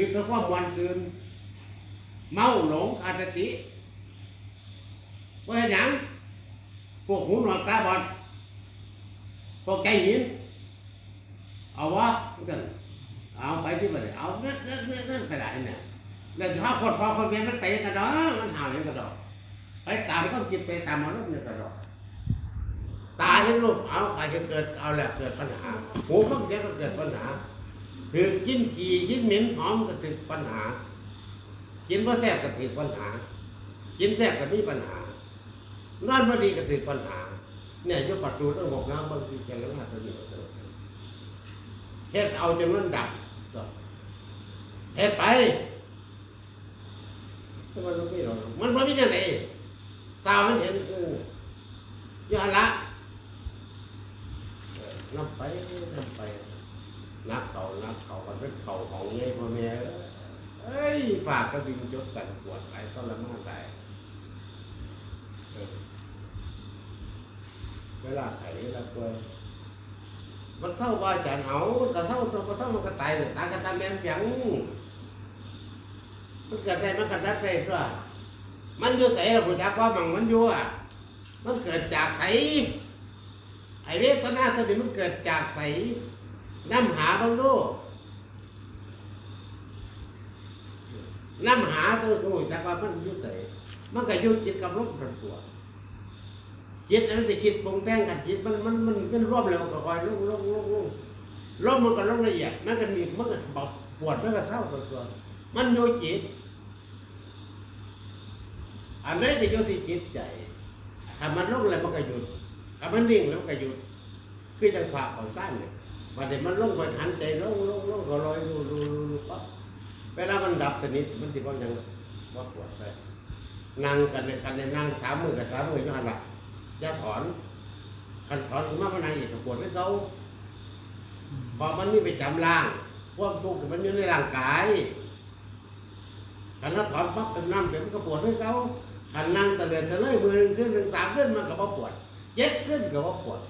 คือถ้าความวันคืน เมาหลงขาดสติว่าเห็นหยังพวกหูหนวกตาบอดพวกใจหิน เอาวะกันเอาไปที่บ้านเอาเงี้ยเงี้ยเงี้ยไปได้เนี่ยแล้วถ้าคนพอคนเมียมันไปกันดอกมันห่าวอย่างกันดอกไปตามต้องจิตไปตามมนุษย์เนี่ยกันดอกตาเห็นรูปเอาอาจจะเกิดเอาแหละเกิดปัญหาหูฟังเสียงก็เกิดปัญหา คือกินขี่กินเหม็นหอมก็ถึงปัญหา กินว่าแซ่บก็ถึงปัญหา กินแซ่บก็มีปัญหานอนมาดีก็ถึงปัญหา เนี่ยยกปัดดูต้องหกน้ำบางทีแกแล้วมาตัวนี้ก็เกิดเฮ็ดเอาจนมันดับก็เฮ็ดไปแต่มันไม่หรอกมันไม่มีจังไหนตามันเห็นเออย้อนละเออนับไปนับไป นับเขานับเขามันเป็นเขาของเงี้ยพ่อแม่เอ้ยฝากกระดิ่งจดกันปวดไปก็ละมากได้เวลาไขเวลาป่วยมันเท่าว่าจะเอามันก็เท่าตัวก็เท่ามันก็ตายเลยตายก็ตาแม่นเพียงมันเกิดได้มันก็ได้ไปด้วยมันอยู่ใส่เราผู้จักว่ามันมันอยู่อะ มันเกิดจากไสไอเวทนาตัวนี้มันเกิดจากไส น้ำหาบางดูน้ำหาตัวดูจากว่ามันยุ่ใสมันก็ยุ่จิตกับลมประตัวจิตอันนั้นจะคิดปรุงแต่งกันจิตมันมันมันมันร่วมแล้วมันก็คอยลงลงลงลงลมมันก็ลงละเอียดมันก็มีมันก็บอกปวดมันก็เท่าตัวตัวมันโยจิต อันนี้จะโยที่จิตใจถ้ามันลงแล้วมันก็หยุดถ้ามันนิ่งแล้วมันก็หยุดคือจังหวะของสั้นเนี่ย วันเดี๋ยวมันลงไปหันใจลงลงลงก็ลอยรูรูรูปั๊บเวลามันดับสนิทมันติดว่ายังว่าปวดไปนั่งกันในกันในนั่งสามมือกับสามมือย้อนหลักอย่าถอนคันถอนมากมันนั่งอีกปวดไม่เขาพอมันนี่ไปจำล่างความทุกข์มันอยู่ในร่างกายคันถ้าถอนปั๊บเป็นน้ำเดี๋ยวมันก็ปวดให้เขาคันนั่งตะเลียนตะเลยมือหนึ่งขึ้นหนึ่งสามขึ้นมันก็บ่าปวดเจ็ดขึ้นก็บ่าปวด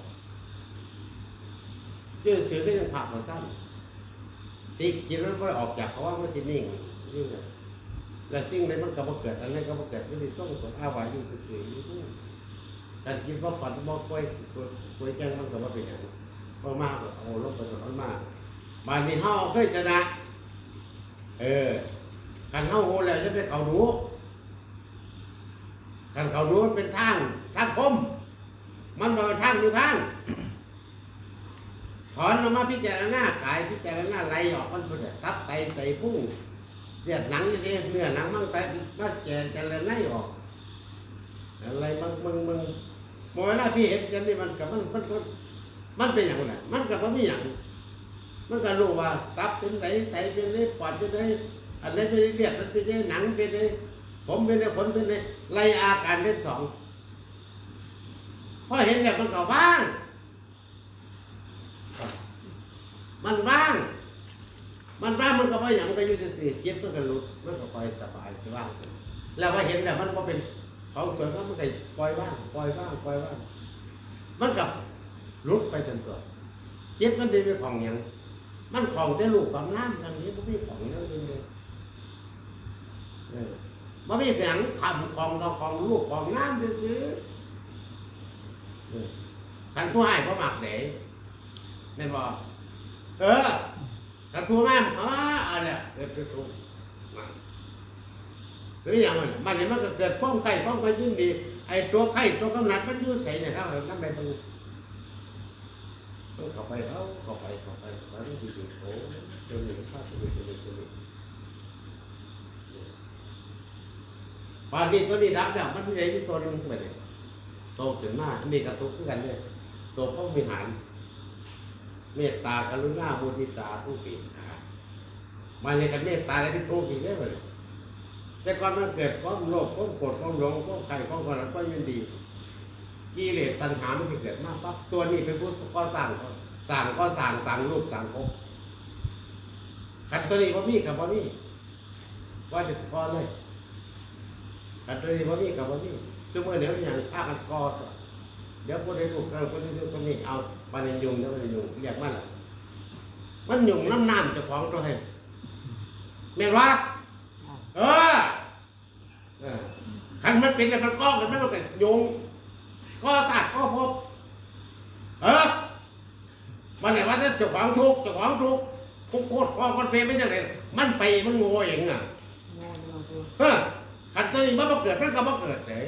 ชื่อถือก็ยังผักของท่านที่กินมันไม่ออกจากเพราะว่ามันจะนิ่งยิ่งเลยและสิ่งใดมันก็มาเกิดอะไรก็มาเกิดไม่ได้ส่งสมอาวาอยู่เฉยๆอยู่แต่กินว่าฝันบ่กล้วยกล้วยแจ้งมันก็ว่าเป็นอย่างพอมากโอ้ลงไปตรงนั้นมากบานนี้เฮาเคยชนะ เออกันเฮาโหแล้วจะไปเขาหนูกันเขาหนูมันเป็นทางทางคมมันเป็นทางนิพพานถ อนออกมาพิจารณากายพิจารณาไหลออกมันเป็นตับไตใส่พุ่งเลือดหนังนี่สิเนื้อหนังมันไตมาแจจารณาออกอะไรมันมึงมึงมองเวลาพี่เห็นกันนี่มันกับมันมันมันมันเป็นอย่างไรมันกับมันไม่อย่างมันก็รู้ว่าตับเป็นไหนไตเป็นไหนปอดเป็นไหนอันไหนเป็นเลือดมันเป็นไหนหนังเป็นไหนผมเป็นไหนขนเป็นไหนไล่อาการเป็นสองพอเห็นแบบมันก็ว่าง มันว่าง มันว่างมันก็ไปอย่างไปอยู่สี่จิตมันก็หลุดมันก็ปล่อยสบายสว่าง แล้วว่าเห็นแล้วมันก็เป็นของสวยมันก็ปล่อยว่างปล่อยว่างปล่อยว่าง มันกับลุดไปจนตัวจิตมันดีไปของอย่างมันของแต่ลูกของน้ำทางนี้มันไม่ของอย่างนี้เลยเออมันไม่เสียงทำของเราของลูกของน้ำซื้อๆขันผู้ให้ก็หมักเด๋แม่นบอก เออถ้าตัวงามอ๋ออะไรเกิดเป็นตัวหรืออย่างมันมันเนี่ยมันก็เกิดป้องไข่ป้องไข่ยิ่งดี ไอ้ตัวไข่ตัวกำหนัดมันอยุ่ใส่เนี่ยครับนั่นไปตรงต้องเข้าไปเขาเข้าไปเข้าไปมันดีดีโอ้ตัวนี้ข้าตัวนี้ตัวนี้ตัวนี้ปานนี้ตัวนี้รับแล้วมันที่ไหนที่ตัวนึงไปเนี่ยโตขึ้นมานี่กระตุกขึ้นกันเนี่ยตัวพ่อวิหาร เมตตากรุณามุทิตาผู้ปีหามาเนี่ยกันเมตตาอะไรที่ทุกข์อีกได้เลยแต่ก่อนมันเกิดความโลภความโกรธความหลงความใครความกระก็ยินดีกิเลสตัณหามันเกิดมากปั๊บตัวนี้เป็นผู้ก่อสร้างสร้างก็สร้างสร้างรูปสร้างภพขัดตัวนี้ว่ามีกับว่ามีว่าจะก่อเลยขัดตัวนี้ว่ามีกับว่ามีซึ่งเมื่อเดี๋ยวอย่างภาคกันก่อ เดี๋ยวคนได้ลูกเราคนได้ลูกคนนี้เอาปานยุงแล้วปานยุงเรียกมันล่ะมันยุงน้ำน้ำเจะของตัวให้แม่นวะเออเออคันมันเป็นแล้วมันก้องกันมันก็โยงก็ตัดก็พบเออมันไหนว่าถ้าเจ้าของทุกข์เจ้าของทุกข์ทุกข์โคตรพ่อคนเฟรไม่ใช่ไหนมันไปมันโง่เองอะโง่เนาะปูเออขันตัวนี้มันมาเกิดมันก็มาเกิดเลย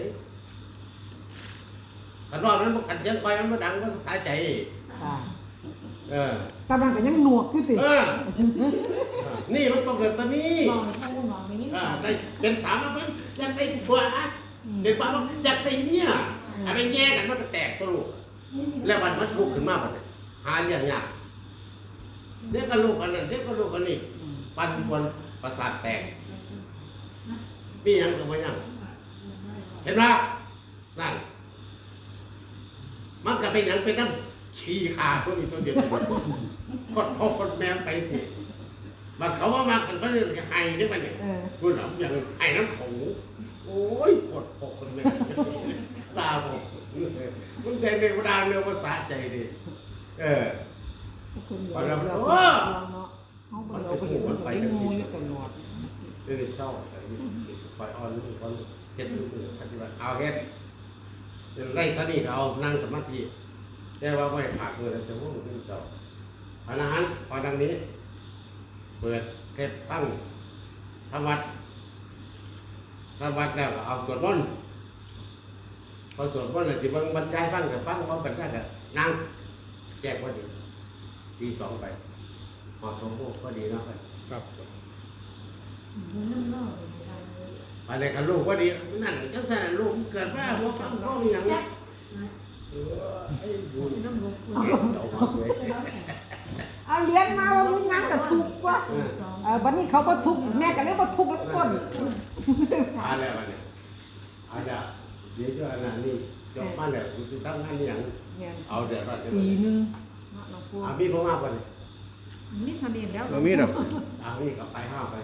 ขันว่ามันขันเสียงไฟมันมาดังมันสายใจ ค่ะเออกำลังก็ยังหนวกอยู่ติเออ นี่มันต้องเกิดตัวนี้นอนให้ลูกนอนไม่นิ่งอ่าได้เป็นถามว่ามันอยากได้ผัวอะเด็กว่ามันอยากได้เนี่ยอะไรแย่กันมันก็แตกตัวลูก แล้วมันมันทุกข์ขึ้นมาบัดนี้หาอย่างยากเด็กกับลูกกันนั่นเด็กกับลูกกันนี่ปันควรประสาทแตกมีหยังกับว่าหยัง เห็นไหมนั่น มันก็เป็นหยังเป็นน้ำชีขาตัวนี้ตัวเดียวกดพ่อกดแม่ไปสิมันเขาว่ามากันก็เลยไห้ได้ปะเนี่ยเออพูดหลังอย่างไอ้น้ำโขงโอ้ยปวดปกคนเลยตาบอกมันแดงเด็กดาเนื้อภาษาใจดิเออคุณเหลือไปแล้วเราโอ้เนาะเฮาบ่เราไปเห็นมันก็เป็นงูอยู่ตลอดเรื่องเศร้าแต่นี่ไฟอ่อนนี่ก่อนเฮ็ดมือปฏิบัติเอาเฮ็ด ไล่ท่านี้ก็เอานั่งสมาธิแต่ว่าไม่ขาดมือแล้วจะว่างขึ้นเจ้าอันนั้นพอดังนี้ เปิดเก็บตั้งทำวัดทำวัดแล้วเอาสวดมนต์พอสวดมนต์แล้วที่บางบรรยายฟังกับฟังพร้อมกันได้กับนั่งแจกพอดีตีสองไปหอดสองพวกพอดีนะครับ ครับ อะไรกับลูกพอดีนั่นจังซั่นลูกเกิดมาหัวฟังเขาอหย่างนี้เออไอ้บุญน้ำลูกเก็บเอามาเลยเอาเลี้ยงมาว่ามีงานก็ทุกข์ว่ะเออเออบัดนี้เขาบ่ทุกข์แม่ก็เลยบ่ทุกข์แล้วคนมาแล้วบัดเนี่ยอาจจะเดี๋ยวจะอันนั้นนี่จบมาแล้วคุณจะทำงานอหย่างเนี่ยเอาเดี๋ยวเราจะปีหนึงน้องปูอาพี่ผมมากกว่านี้นี่ทำเองแล้วเรามีดอกอาพี่กับไปห้าไป